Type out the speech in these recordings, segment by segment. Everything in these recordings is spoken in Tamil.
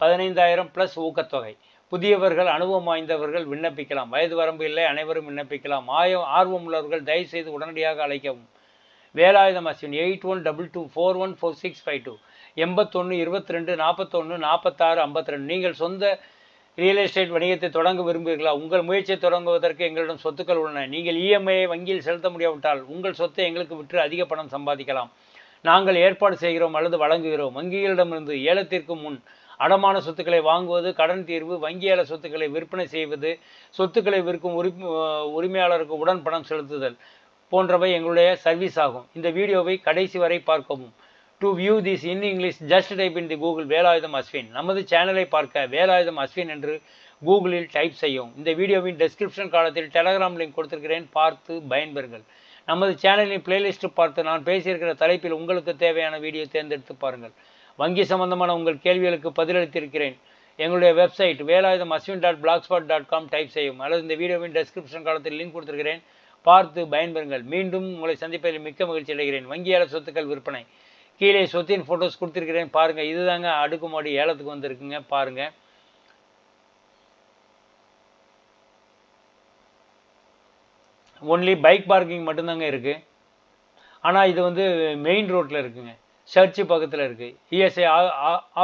பதினைந்தாயிரம் ப்ளஸ் ஊக்கத்தொகை. புதியவர்கள் அனுபவம் வாய்ந்தவர்கள் விண்ணப்பிக்கலாம். வயது வரம்பு இல்லை அனைவரும் விண்ணப்பிக்கலாம். ஆய ஆர்வம் உள்ளவர்கள் தயவுசெய்து உடனடியாக அழைக்கவும். Velayutham Ashwin eight one double two four one four six five two எண்பத்தொன்று இருபத்தி ரெண்டு நாற்பத்தொன்று நாற்பத்தாறு ஐம்பத்தி ரெண்டு நீங்கள் சொந்த ரியல் எஸ்டேட் வணிகத்தை தொடங்க விரும்புகிறீர்களா உங்கள் முயற்சியை தொடங்குவதற்கு எங்களிடம் சொத்துக்கள் உள்ளன. நீங்கள் இஎம்ஐயை வங்கியில் செலுத்த முடியாவிட்டால் உங்கள் சொத்தை எங்களுக்கு விற்று அதிக பணம் சம்பாதிக்கலாம். நாங்கள் ஏற்பாடு செய்கிறோம் அல்லது வழங்குகிறோம். வங்கிகளிடமிருந்து ஏலத்திற்கு முன் அடமான சொத்துக்களை வாங்குவது கடன் தீர்வு வங்கியால சொத்துக்களை விற்பனை செய்வது சொத்துக்களை விற்கும் உரி உரிமையாளருக்கு உடன் பணம் செலுத்துதல் போன்றவை எங்களுடைய சர்வீஸ் ஆகும். இந்த வீடியோவை கடைசி வரை பார்க்கவும். To view this in English just type in the Google Velayutham Ashwin. நமது சேனலை பார்க்க வேலாயுதம் அஸ்வின் என்று கூகுளில் டைப் செய்யும் இந்த வீடியோவின் டெஸ்கிரிப்ஷன் காலத்தில் டெலகிராம் லிங்க் கொடுத்திருக்கிறேன். பார்த்து பயன்பெறுங்கள். நமது சேனலின் பிளேலிஸ்ட் பார்த்து நான் பேசியிருக்கிற தலைப்பில் உங்களுக்கு தேவையான வீடியோ தேர்ந்தெடுத்து பாருங்கள். வங்கி சம்பந்தமான உங்கள் கேள்விகளுக்கு பதிலளித்திருக்கிறேன். எங்களுடைய website Velayutham Ashwin dot blogspot dot com type செய்யும். அல்லது இந்த வீடியோவின் டெஸ்கிரிப்ஷன் காலத்தில் லிங்க் கொடுத்துருக்கிறேன். பார்த்து பயன்பெறுங்கள். மீண்டும் உங்களை சந்திப்பதில் மிக்க மகிழ்ச்சி அடைகிறேன். வங்கியாளர் சொத்துக்கள் விற்பனை. கீழே சொத்தின் ஃபோட்டோஸ் கொடுத்துருக்கிறேன். பாருங்கள் இதுதாங்க அடுக்குமாடி ஏலத்துக்கு வந்திருக்குங்க. பாருங்கள் ஒன்லி பைக் பார்க்கிங் மட்டும்தாங்க இருக்குது ஆனால் இது வந்து மெயின் ரோட்டில் இருக்குங்க. சர்ச்சு பக்கத்தில் இருக்குது இஎஸ்ஐ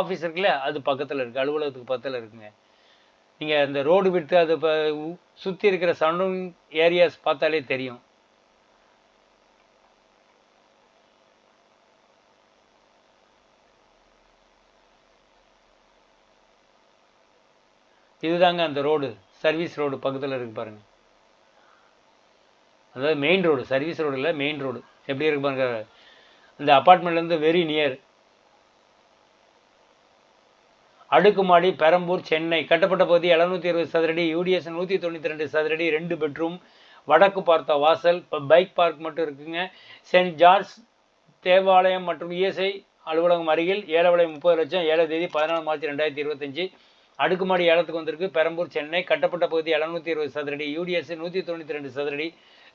ஆஃபீஸ் இருக்குல்ல அது பக்கத்தில் இருக்குது அலுவலகத்துக்கு பக்கத்தில் இருக்குங்க. நீங்கள் அந்த ரோடு விட்டு அது இப்போ சுற்றி இருக்கிற சரௌண்டிங் ஏரியாஸ் பார்த்தாலே தெரியும். இதுதாங்க அந்த ரோடு. சர்வீஸ் ரோடு பக்கத்தில் இருக்கு பாருங்கள் அதாவது மெயின் ரோடு சர்வீஸ் ரோடு இல்லை மெயின் ரோடு எப்படி இருக்கு பாருங்க. இந்த அப்பார்ட்மெண்ட்லேருந்து வெரி நியர் அடுக்குமாடி பெரம்பூர் சென்னை. கட்டப்பட்ட பகுதி எழுநூத்தி இருபது சதுரடி யூடிஎஸ் நூற்றி தொண்ணூற்றி ரெண்டு சதுரடி ரெண்டு பெட்ரூம் வடக்கு பார்த்த வாசல் இப்போ பைக் பார்க் மட்டும் இருக்குங்க. சென்ட் ஜார்ஜ் தேவாலயம் மற்றும் இஎஸ்ஐ அலுவலகம் அருகில் ஏழை முப்பது லட்சம் ஏழை தேதி பதினாலு மார்ச் ரெண்டாயிரத்தி இருபத்தஞ்சி. அடுக்குமாடி ஏலத்துக்கு வந்திருக்கு பெரம்பூர் சென்னை. கட்டப்பட்ட பகுதி எழுநூத்தி இருபது சதுரடி யூடிஎஸ் நூற்றி தொண்ணூற்றி ரெண்டு சதுரடி.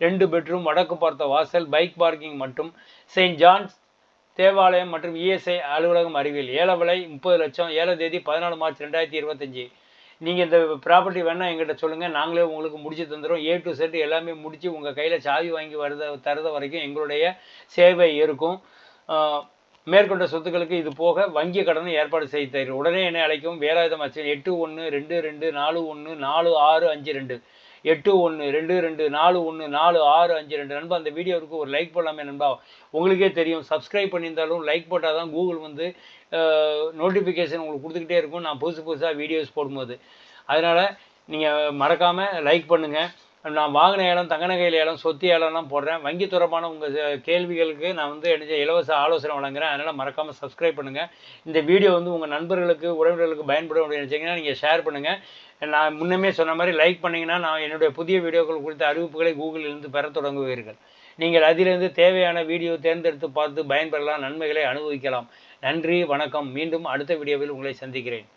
ரெண்டு பெட்ரூம் வடக்கு பார்த்த வாசல் பைக் பார்க்கிங் மற்றும் செயின்ட் ஜான்ஸ் தேவாலயம் மற்றும் இஎஸ்ஐ அலுவலகம் அருகில். ஏல விலை முப்பது லட்சம். ஏழை தேதி பதினாலு மார்ச் ரெண்டாயிரத்தி இருபத்தஞ்சி. நீங்கள் இந்த ப்ராப்பர்ட்டி வேணால் எங்கிட்ட சொல்லுங்கள் நாங்களே உங்களுக்கு முடிச்சு தந்துடும் ஏ டு செட் எல்லாமே முடித்து உங்கள் கையில் சாவி வாங்கி வருத தருத வரைக்கும் எங்களுடைய சேவை இருக்கும். மேற்கொண்ட சொத்துக்களுக்கு இது போக வங்கி கடனை ஏற்பாடு செய்து தரும் உடனே என்னை அழைக்கும் வேலாயுதம் அச்சு எட்டு ஒன்று ரெண்டு ரெண்டு நாலு ஒன்று நாலு ஆறு அஞ்சு ரெண்டு. எட்டு ஒன்று ரெண்டு ரெண்டு நாலு ஒன்று நாலு ஆறு அஞ்சு ரெண்டு நண்பா அந்த வீடியோவுக்கு ஒரு லைக் போடலாமே நண்பா. உங்களுக்கே தெரியும் சப்ஸ்கிரைப் பண்ணியிருந்தாலும் லைக் போட்டால் தான் கூகுள் வந்து நோட்டிஃபிகேஷன் உங்களுக்கு கொடுத்துக்கிட்டே இருக்கும். நான் புதுசு புதுசாக வீடியோஸ் போடும்போது. அதனால் நீங்கள் மறக்காமல் லைக் பண்ணுங்கள் நான் வாங்கின ஏலம் தங்க நகையில் ஏலம் சொத்து ஏலம்லாம் போடுறேன். வங்கி தொடர்பான உங்கள் கேள்விகளுக்கு நான் வந்து என்ன இலவச ஆலோசனை வழங்குறேன். அதனால் மறக்காமல் சப்ஸ்கிரைப் பண்ணுங்கள் இந்த வீடியோ வந்து உங்கள் நண்பர்களுக்கு உறவினர்களுக்கு பயன்படும் அப்படின்னு நினச்சிங்கன்னா நீங்கள் ஷேர் பண்ணுங்கள் நான் முன்னமே சொன்ன மாதிரி லைக் பண்ணிங்கன்னா நான் என்னுடைய புதிய வீடியோக்கள் குறித்த அறிவிப்புகளை கூகுளிலிருந்து பெற தொடங்குவீர்கள். நீங்கள் அதிலிருந்து தேவையான வீடியோ தேர்ந்தெடுத்து பார்த்து பயன்பெறலாம் நன்மைகளை அனுபவிக்கலாம். நன்றி வணக்கம். மீண்டும் அடுத்த வீடியோவில் உங்களை சந்திக்கிறேன்.